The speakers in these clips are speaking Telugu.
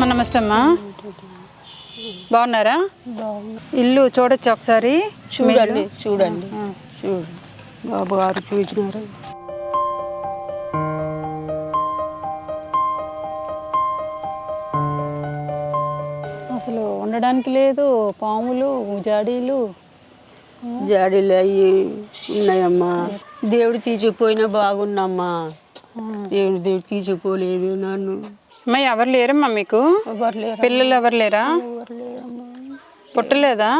అమ్మ నమస్తే అమ్మా. బాగున్నారా? ఇల్లు చూడొచ్చు ఒకసారి? చూడండి చూడండి. చూడండి. బాబు గారు చూసినారు అసలు ఉండడానికి లేదు పాములు జాడీలు. జాడీలు అవి ఉన్నాయమ్మా. దేవుడు తీసుకుపోయినా బాగున్నమ్మా. దేవుడు దేవుడు తీసుకుపోలేదు నన్ను. అమ్మ ఎవరు లేరమ్మా మీకు? ఎవరు లేరు పిల్లలు ఎవరు లేరా? ఎవరు లేరమ్మా? పుట్టలేదా?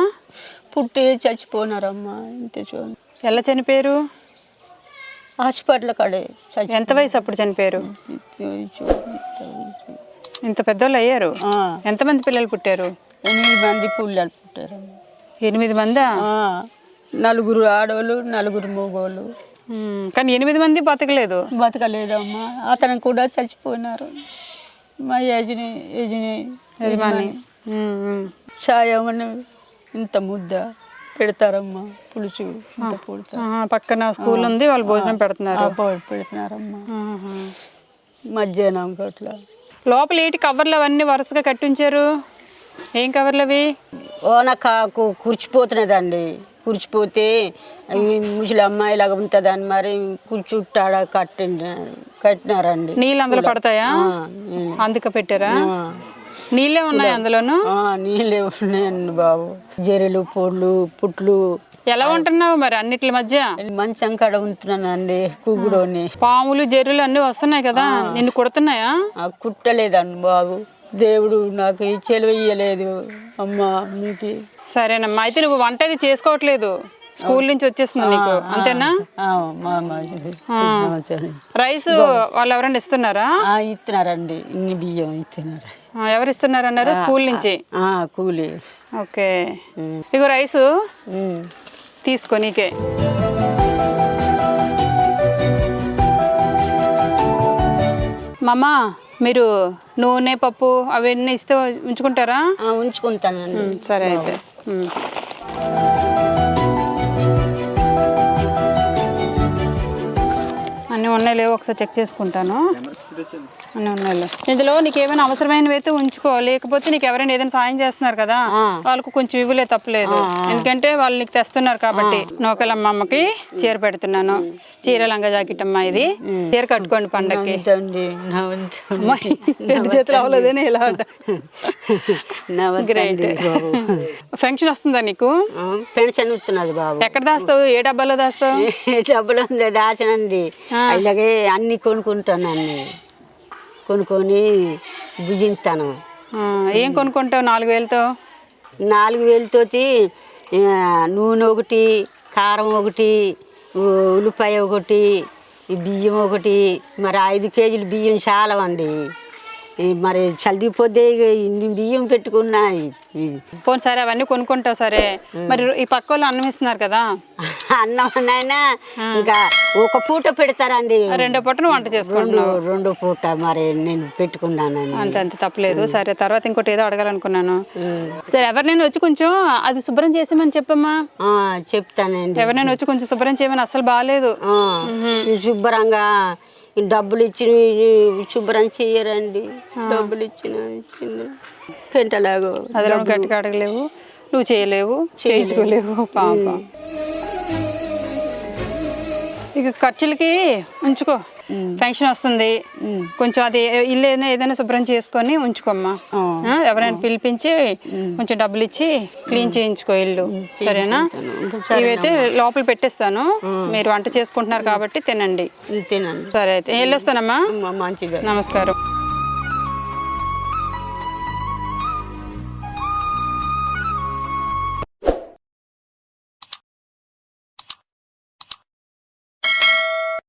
పుట్టి చచ్చిపోయినారమ్మా ఇంత చూడండి. ఎలా చనిపోయారు? హాస్పిటల్ కడే చచ్చి ఎంత వయసు అప్పుడు చనిపోయారు? ఇంత పెద్దోళ్ళు అయ్యారు? ఆ, ఎంతమంది పిల్లలు పుట్టారు? ఎనిమిది మంది పుల్లలు పుట్టారమ్మా. ఎనిమిది మందా? ఆ, నలుగురు ఆడవాళ్ళు నలుగురు మగవాళ్ళు ఉమ్, కానీ ఎనిమిది మంది బతకలేదు. బతకలేదమ్మా. అతను కూడా చచ్చిపోయినారు. మా యజని యజని యజమాని. సాయమని ఇంత ముద్ద పెడతారమ్మా పులుసు ఇంత పులుసు పక్కన స్కూల్ ఉంది వాళ్ళు భోజనం పెడుతున్నారు. పెడుతున్నారమ్మా. మధ్యాహ్నం అట్లా. లోపల ఏంటి కవర్లు అవన్నీ వరుసగా కట్టించారు? ఏం కవర్లు అవి? ఓన కాకు కూర్చిపోతున్నదండి. కూర్చిపోతే ముసలి అమ్మాయిలాగా ఉంటుందని మరి కూర్చుట్టాడ కట్టిన కట్టినారండి. నీళ్ళు అందులో పడతాయా. అందుక పెట్టారా. నీళ్ళే ఉన్నాయి అందులోను? నీళ్ళే ఉన్నాయండి బాబు. జెరెలు పొడ్లు పుట్లు. ఎలా ఉంటున్నావు మరి అన్నిటి మధ్య? మంచం కాడ ఉంటున్నానండి కూగుడోని. పాములు జర్రులు అన్నీ వస్తున్నాయి కదా నిన్ను కుడుతున్నాయా? కుట్టలేదండి బాబు. దేవుడు నాకు ఈ చెలవ ఇయ్యలేదు. అమ్మ మీకు సరేనమ్మా. అయితే నువ్వు వంట అది చేసుకోవట్లేదు. స్కూల్ నుంచి వచ్చేస్తుంది నీకు. అంతేనా. రైస్ వాళ్ళు ఎవరైనా ఇస్తున్నారా? ఇస్తున్నారండి. ఇన్ని బియ్యం ఇస్తున్నారు. ఎవరు ఇస్తున్నారు అన్నారు స్కూల్ నుంచి? కూలి. ఓకే. ఇగో రైసు. తీసుకో నీకే. మామా మీరు నూనె పప్పు అవన్నీ ఇస్తే ఉంచుకుంటారా? ఉంచుకుంటానండి. సరే అయితే. లేవు ఒకసారి చెక్ చేసుకుంటాను. ఇందులో నీకు ఏమైనా అవసరమైనవి అయితే ఉంచుకో. లేకపోతే నీకు ఎవరైనా ఏదైనా సాయం చేస్తున్నారు కదా వాళ్ళకు కొంచెం ఇవ్వలే తప్పలేదు. ఎందుకంటే వాళ్ళు నీకు తెస్తున్నారు కాబట్టి నూకలమ్మ అమ్మకి చీర పెడుతున్నాను. చీర లంగా జాకెట్ అమ్మ ఇది. చీర కట్టుకోండి. అమ్మాయి రెండు చేతులు అవ్వలేదని ఇలా గ్రేట్ ఫంక్షన్ వస్తుందా నీకు? పెన్షన్ బాబు. ఎక్కడ దాస్తావు? ఏ డబ్బాలో దాస్తావు? డబ్బులు ఉంది దాచనండి. అలాగే అన్ని కొనుక్కుంటానండి కొనుక్కొని భుజిస్తాను ఏం కొనుక్కుంటావు నాలుగు వేలతో? నాలుగు వేలతోటి ఆ, నూనె ఒకటి కారం ఒకటి ఉల్లిపాయ ఒకటి బియ్యం ఒకటి. మరి ఐదు కేజీలు బియ్యం చాలా అండి. ఈ మరి చల్దిపోతే ఇన్ని బియ్యం పెట్టుకున్నా పోనీ సరే అవన్నీ కొనుక్కుంటావు సరే. మరి ఈ పక్క వాళ్ళు అన్నం ఇస్తున్నారు కదా? అన్నం అయినా ఇంకా ఒక పూట పెడతారండి. రెండో పూట వంట చేసుకుంటున్నావు. రెండు పూట మరి నేను పెట్టుకున్నానండి. అంత అంత తప్పలేదు. సరే తర్వాత ఇంకోటి ఏదో అడగాలనుకున్నాను. సరే ఎవరినైనా వచ్చి కొంచెం అది శుభ్రం చేసేమని చెప్పమ్మా. చెప్తానండి. ఎవరినైనా వచ్చి కొంచెం శుభ్రం చేయమని అసలు బాగాలేదు. శుభ్రంగా డబ్బులు ఇచ్చిన ఈ శుభ్రం చెయ్యరండి డబ్బులు ఇచ్చిన ఇచ్చింది. పెంటలాగో అదిలో గట్టిగా అడగలేవు. నువ్వు చేయలేవు. చేయించుకోలేవు. పాప. ఇక ఖర్చులకి ఉంచుకో. పెన్షన్ వస్తుంది. కొంచెం అది ఇల్లు ఏదైనా ఏదైనా శుభ్రం చేసుకొని ఉంచుకోమ్మా. ఎవరైనా పిలిపించి కొంచెం డబ్బులు ఇచ్చి క్లీన్ చేయించుకో ఇల్లు. సరేనా? ఇవైతే లోపల పెట్టేస్తాను. మీరు వంట చేసుకుంటున్నారు కాబట్టి తినండి. తినండి. సరే అయితే. వెళ్ళొస్తానమ్మా మంచిగా. నమస్కారం.